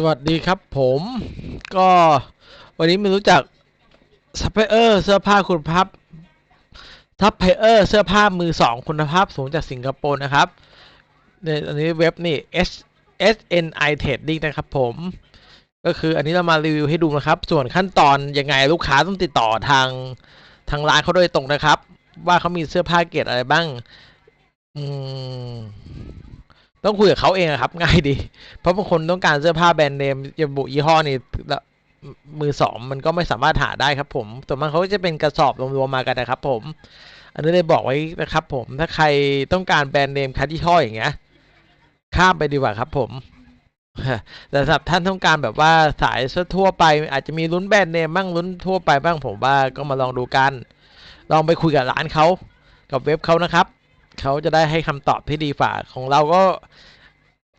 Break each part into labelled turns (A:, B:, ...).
A: สวัสดีครับผมก็วันนี้มารู้จักซัพพลายเออร์เสื้อผ้าคุณภาพซัพพลายเออร์เสื้อผ้ามือสองคุณภาพสูงจากสิงคโปร์นะครับในอันนี้เว็บนี่ S S N I Trading นะครับผม ก็คืออันนี้เรามารีวิวให้ดูนะครับ ส่วนขั้นตอนยังไงลูกค้าต้องติดต่อทางทางร้านเขาโดยตรงนะครับ ว่าเขามีเสื้อผ้าเกรดอะไรบ้าง อืม ต้องคุยกับเขาเองครับ ง่ายดี เพราะบางคนต้องการเสื้อผ้าแบรนด์เนมระบุยี่ห้อนี่มือสองมันก็ไม่สามารถหาได้ครับผมส่วนมากเขาก็จะเป็นกระสอบรวมๆมากันนะครับ ผม อันนี้เลยบอกไว้นะครับ ผมถ้าใครต้องการแบรนด์เนมคัดยี่ห้ออย่างเงี้ยข้ามไปดีกว่าครับ ผมแต่สำหรับท่านต้องการแบบว่าสายเสื้อทั่วไป อาจจะมีลุ้นแบรนด์เนมบ้างลุ้นทั่วไปบ้างผมว่าก็มาลองดูกัน ลองไปคุยกับร้านเขากับเว็บเขานะครับ เขาจะได้ให้คำตอบที่ดีฝ่าของเราก็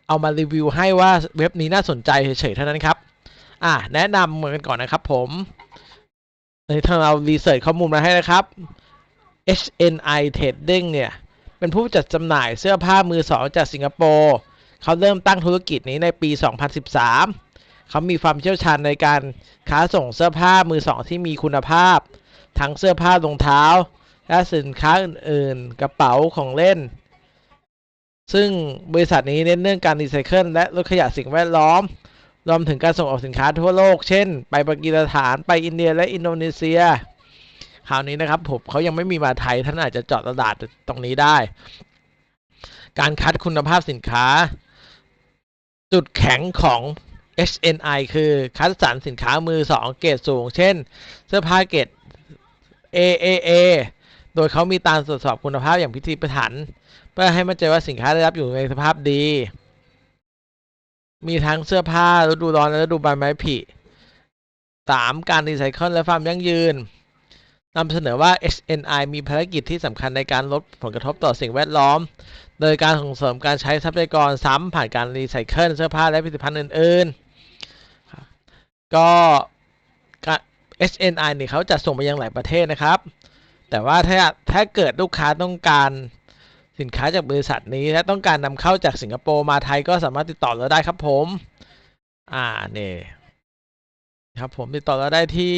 A: เอามารีวิวให้ว่าเว็บนี้น่าสนใจเฉยๆเท่านั้นครับ อะแนะนำเหมือนกันก่อนนะครับผมในทางเรารีเสิร์ชข้อมูลมาให้นะครับ HNI Trading เนี่ย เป็นผู้จัดจำหน่ายเสื้อผ้ามือสองจากสิงคโปร์เขาเริ่มตั้งธุรกิจนี้ในปี 2013 เขามีความเชี่ยวชาญในการค้าส่งเสื้อผ้ามือสองที่มีคุณภาพ ทั้งเสื้อผ้ารองเท้า และสินค้าอื่นๆ กระเป๋าของเล่น ซึ่งบริษัทนี้เน้นเรื่องการรีไซเคิลและลดขยะสิ่งแวดล้อม รวมถึงการส่งออกสินค้าทั่วโลก เช่น ไปปากีสถาน ไปอินเดียและอินโดนีเซีย คราวนี้นะครับผมเขายังไม่มีมาไทย ท่านอาจจะจอดตลาดตรงนี้ได้ การคัดคุณภาพสินค้า จุดแข็งของ HNI คือคัดสรรสินค้ามือสองเกรดสูง เช่น เสื้อผ้าเกรด AAA โดยเขามีการตรวจสอบคุณภาพอย่างพิถีพิถัน เพื่อให้มั่นใจว่าสินค้าได้รับอยู่ในสภาพดี มีทั้งเสื้อผ้าฤดูร้อนและฤดูใบไม้ผลิสามการรีไซเคิลและความยั่งยืนนำเสนอว่า HNI มีภารกิจที่สำคัญในการลดผลกระทบต่อสิ่งแวดล้อม โดยการส่งเสริมการใช้ทรัพยากรซ้ำผ่านการรีไซเคิลเสื้อผ้าและผลิตภัณฑ์อื่นๆ ก็ก็ HNI เนี่ยเขาจะส่งไปยังหลายประเทศนะครับ แต่ว่าถ้าถ้าเกิดลูกค้าต้องการสินค้าจากบริษัทนี้และต้องการนำเข้าจากสิงคโปร์มาไทยก็สามารถติดต่อเราได้ครับผม อ่าเนี่ยครับผมติดต่อเราได้ที่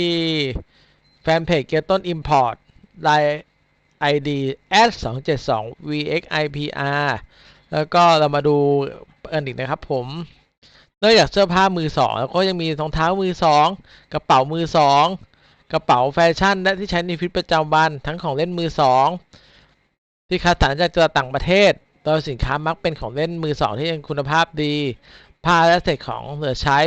A: แฟนเพจเกียรต้นอิมพอร์ตไลน์ ID s 2 7 2 VXIPR แล้วก็เรามาดูอันอีกนะครับผมนอกจากเสื้อผ้ามือสองแล้วก็ยังมีรองเท้ามือสองกระเป๋ามือสอง กระเป๋าแฟชั่น และที่ใช้ในชีวิตประจำวัน ทั้งของเล่นมือสองที่คัดสรรจากจากต่างประเทศ โดยสินค้ามักเป็นของเล่นมือสองที่ยังคุณภาพดี ผ้าและเศษของเหลือใช้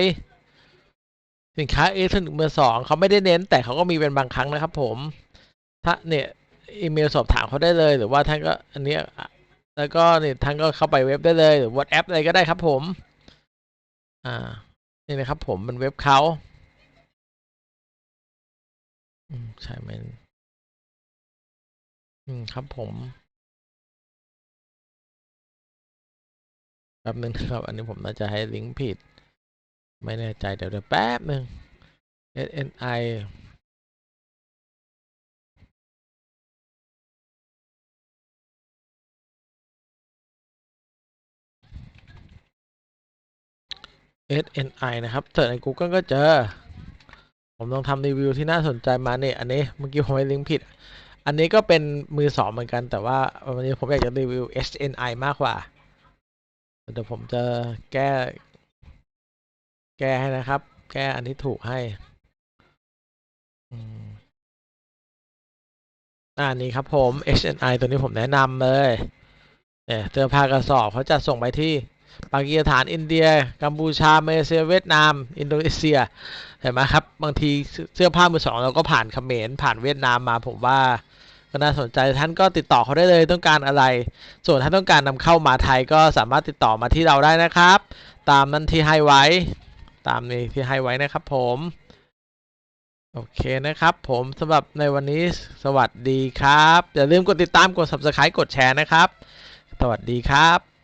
A: สินค้าเอเทอร์มือสองเขาไม่ได้เน้น แต่เขาก็มีเป็นบางครั้งนะครับ ผม ถ้าเนี่ยอีเมลสอบถามเขาได้เลย หรือว่าท่านก็อันนี้แล้วก็เนี่ยท่านก็เข้าไปเว็บได้เลย หรือวอทแอปอะไรก็ได้ครับผม อ่า นี่นะครับผมเป็นเว็บเขา อืมใช่ไหมอืมครับผมแป๊บนึงนะครับ อันนี้ผมน่าจะให้ลิงก์ผิด ไม่แน่ใจเดี๋ยวเดี๋ยวแป๊บนึง SNI SNI นะครับเสิร์ชใน Google ก็เจอ ผมลองทำรีวิวที่น่าสนใจมาเนี่ยอันนี้เมื่อกี้ผมให้ลิงก์ผิด อันนี้ก็เป็นมือสองเหมือนกัน แต่ว่าวันนี้ผมอยากจะรีวิว HNI มากกว่าเดี๋ยวผมจะแก้ แก้ให้นะครับ แก้อันที่ถูกให้อืมอ่านี่ครับผม HNI ตัวนี้ผมแนะนำเลยเนี่ยเสื้อผ้ากระสอบเขาจะส่งไปที่ ปากีสถานอินเดีย กัมพูชามาเลเซียเวียดนาม อินโดนีเซียเห็นไหมครับ บางทีเสื้อผ้ามือสองเราก็ผ่านเขมรผ่านเวียดนามมาผมว่าก็น่าสนใจท่านก็ติดต่อเขาได้เลยต้องการอะไร ส่วนถ้าต้องการนำเข้ามาไทยก็สามารถติดต่อมาที่เราได้นะครับ ตามนั้นที่ให้ไว้ ตามนี้ที่ให้ไว้นะครับผมโอเคนะครับ ผมสำหรับในวันนี้สวัสดีครับ อย่าลืมกดติดตามกด subscribe กดแชร์นะครับ สวัสดีครับ